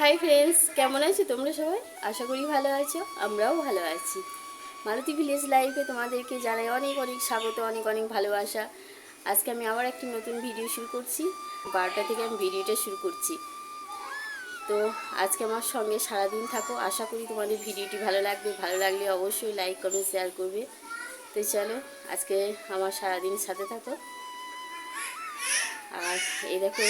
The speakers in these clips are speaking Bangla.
হাই ফ্রেন্ডস কেমন আছো তোমরা সবাই? আশা করি ভালো আছো, আমরাও ভালো আছি। মারুতি ভিলেজ লাইফে তোমাদেরকে জানাই অনেক অনেক স্বাগত, অনেক অনেক ভালোবাসা। আজকে আমি আবার একটি নতুন ভিডিও শুরু করছি। বারোটা থেকে আমি ভিডিওটা শুরু করছি। তো আজকে আমার সঙ্গে সারাদিন থাকো। আশা করি তোমাদের ভিডিওটি ভালো লাগবে। ভালো লাগলে অবশ্যই লাইক কমেন্ট শেয়ার করবে। তো চলো, আজকে আমার সারাদিন সাথে থাকো। আর এই দেখো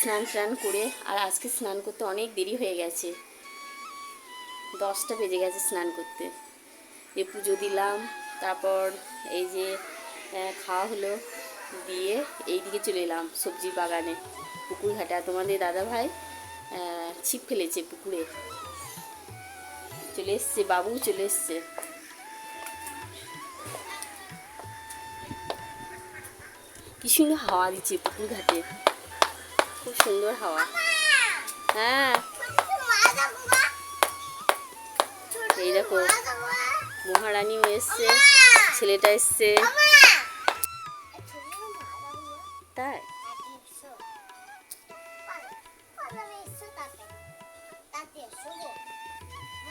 স্নান টান করে আর আজকে স্নান করতে অনেক দেরি হয়ে গেছে। দশটা বেজে গেছে স্নান করতে। যে পুজো দিলাম, তারপর এই যে খাওয়া হলো, দিয়ে এই দিকে চলে এলাম সবজি বাগানে। পুকুর ঘাটে। তোমাদের দাদা ভাই ছিপ ফেলেছে পুকুরে। চলে এসছে, বাবু চলে এসছে। কি সুন্দর হাওয়া দিচ্ছে পুকুর ঘাটে। খুব সুন্দর হাওয়া। হ্যাঁ। এই দেখো মহারানীও এসছে ছেলেটা এসছে। তাই?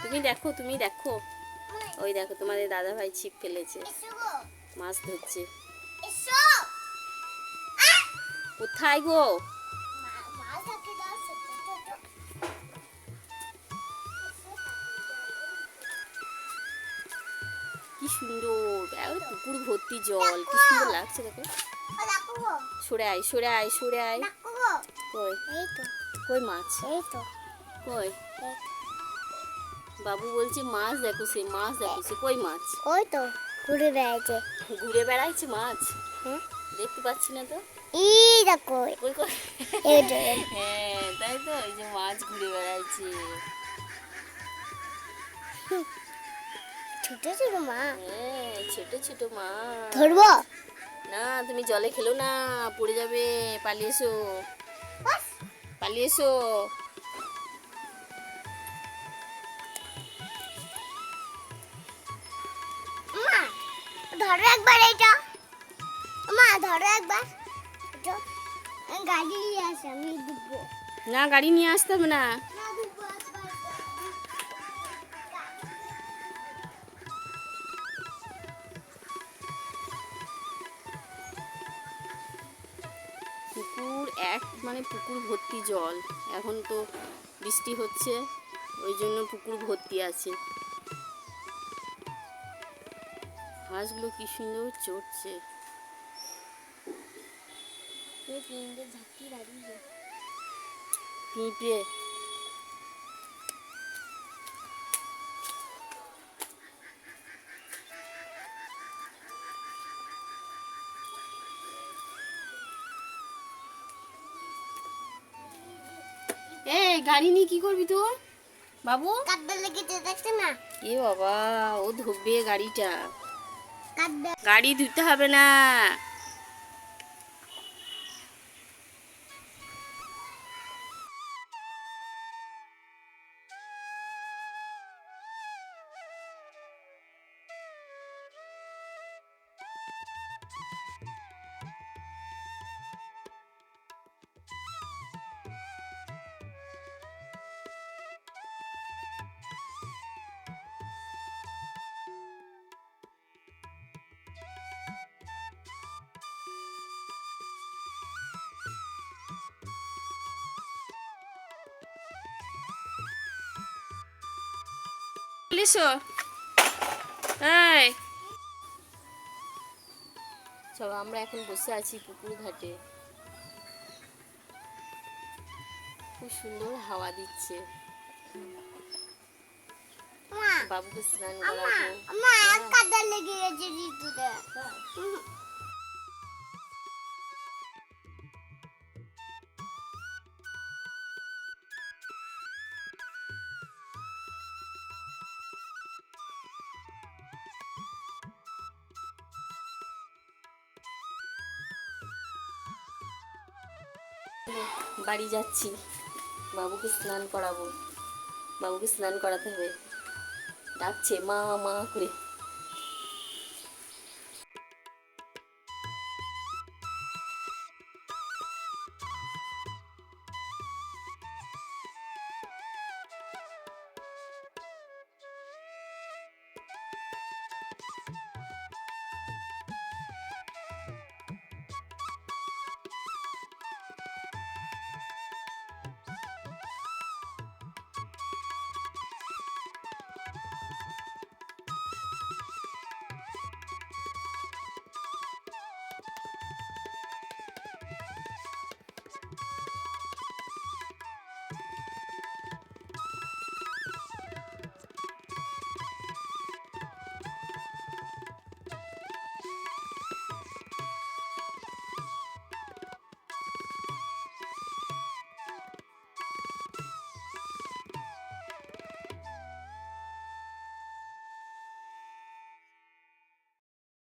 তুমি দেখো তুমি দেখো। ওই দেখো তোমাদের দাদা ভাই ছিপ ফেলেছে। মাছ ধরছে। কোথায় গো? কি সুন্দর। পুকুর ভর্তি জল, কি সুন্দর লাগছে দেখো। সরে আয় সরে আয় সরে আয়। কই? কই মাছ? কই? বাবু বলছে মাছ দেখো সে, মাছ দেখো সে। কই মাছ? ওই তো ঘুরে বেড়াচ্ছে ঘুরে বেড়াইছে মাছ? দেখতে পাচ্ছি না তো। ই দেখো কই? কই এই হ্যাঁ তাই তো, এই যে মাছ ঘুরে বেড়াইছে। ছোট ছোট মা হ্যাঁ ছোট ছোট মাছ ধরবো? না তুমি জলে খেলো না পড়ে যাবে পালিয়ে এসো। পালিয়ে এসো। মা ধরো একবার এইটা মা ধরো একবার। গাড়ি নিয়ে আসে আমি ডুববো। না গাড়ি নিয়ে আসতে হবে না। মানে পুকুর ভর্তি জল। এখন তো বৃষ্টি হচ্ছে, ওই জন্য পুকুর ভর্তি আছে। হাঁসগুলো কি সুন্দর চড়ছে। পিঁপড়ে এ গাড়ি নিয়ে কি করবি তোর? বাবু? কাঁদবে লেগেছে দেখছে না? এ বাবা ও ধরবে গাড়িটা। গাড়ি ধুতে হবে না। লিসো এই। চলো আমরা এখন বসে আছি পুকুর ঘাটে। খুব সুন্দর হাওয়া দিচ্ছে। মা বাবুকে স্নান মা করাবো। বাড়ি যাচ্ছি। বাবুকে স্নান করাবো। বাবুকে স্নান করাতে হবে। ডাকছে মা মা করে।